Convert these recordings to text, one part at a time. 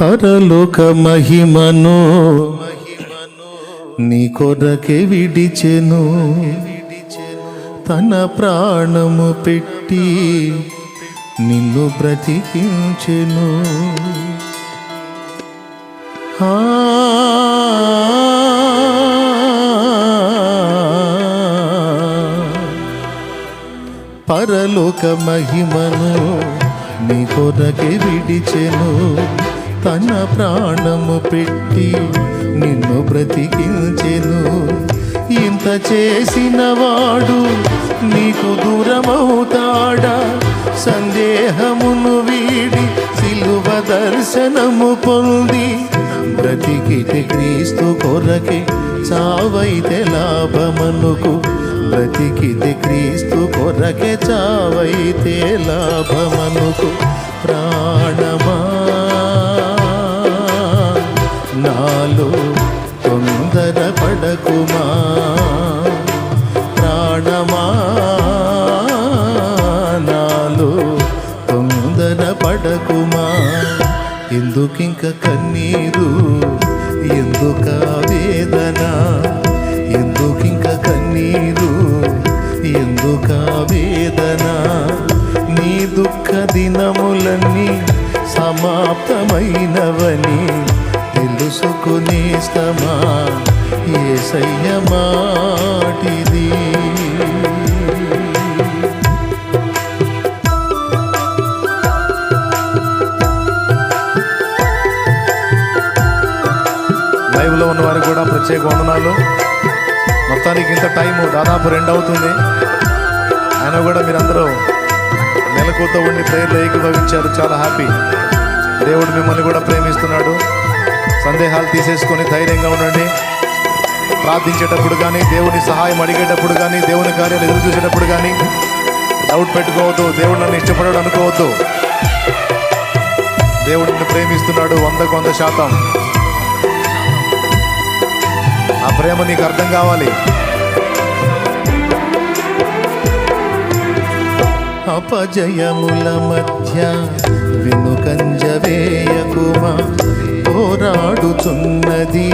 పరలోక మహిమను నీ కొరకే విడిచెను. తన ప్రాణము పెట్టి నిన్ను బ్రతికించెను. ఆ పరలోక మహిమను నీ కొరకే విడిచెను. తన ప్రాణము పెట్టి నిన్ను బ్రతికించెను. ఇంత చేసిన వాడు నీకు దూరమవుతాడా? సందేహమును వీడి సిలువ దర్శనము పొంది బ్రతికితే క్రీస్తు కొరకే చావైతే లాభమనుకు. బ్రతికితే క్రీస్తు కొరకే చావైతే లాభమనుకు. ప్రాణ పడకుమా ప్రాణమా నాలో తొందర పడకుమా. ఎందుకింక కన్నీరు ఎందుక వేదన. ఎందుకింక కన్నీరు ఎందుక వేదన. నీ దుఃఖ దినములన్నీ సమాప్తమైనవని తెలుసుకునేస్తమా ఏసయ్య మాటిది? లైవ్లో ఉన్న వారికి కూడా ప్రత్యేక వందనాలు. మొత్తానికి ఇంత టైము దాదాపు రెండు అవుతుంది అయినా కూడా మీరందరూ మెలకుతో ఉండి ప్రేయర్లో ఏకీభవించారు. చాలా హ్యాపీ. దేవుడు మిమ్మల్ని కూడా ప్రేమిస్తున్నాడు. సందేహాలు తీసేసుకొని ధైర్యంగా ఉండండి. ప్రార్థించేటప్పుడు కానీ దేవుని సహాయం అడిగేటప్పుడు కానీ దేవుని కార్యాలు ఎదురు చూసేటప్పుడు కానీ డౌట్ పెట్టుకోవద్దు దేవుడు నన్ను ఇష్టపడాడు అనుకోవద్దు. దేవుడు నిన్ను ప్రేమిస్తున్నాడు వందకు వంద శాతం. ఆ ప్రేమ నీకు అర్థం కావాలి. అపజయముల మధ్య వెనుకంజ వేయకుమా? పోరాడుతున్నది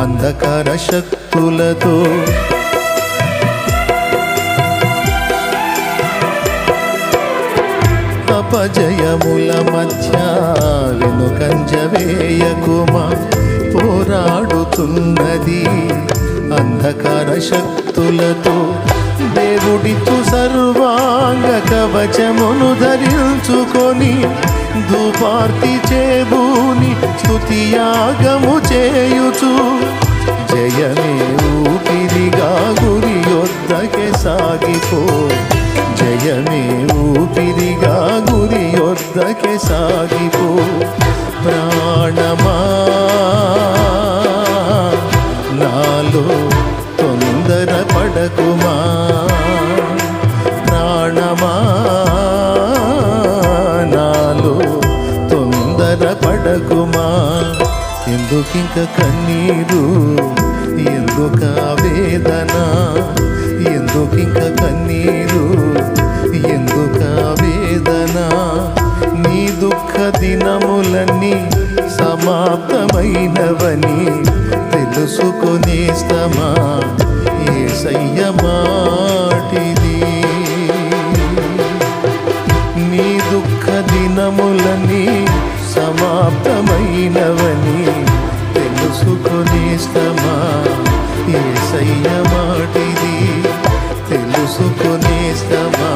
అంధకార శక్తులతో. అపజయముల మధ్య వెనుకంజ వేయకుమా పోరాడుతున్నది అంధకార శక్తులతో. దేవుడితు సర్వాంగ కవచమును ధరించుకొని ధూపార్తి చేబూని స్తుతియాగము చేయుచు. జయమే ఎందుకింక కన్నీరు? ఎందుక వేదన? ఎందుకింక కన్నీరు? ఎందుక వేదన? నీ దుఃఖ దినములన్నీ సమాప్తమైనవని తెలుసుకొనేస్తమా? ఏ సయ్యమా కలిగినవని తెలుసుకునేస్తమా ఏ సయ్య మాటిది తెలుసుకునేస్తమా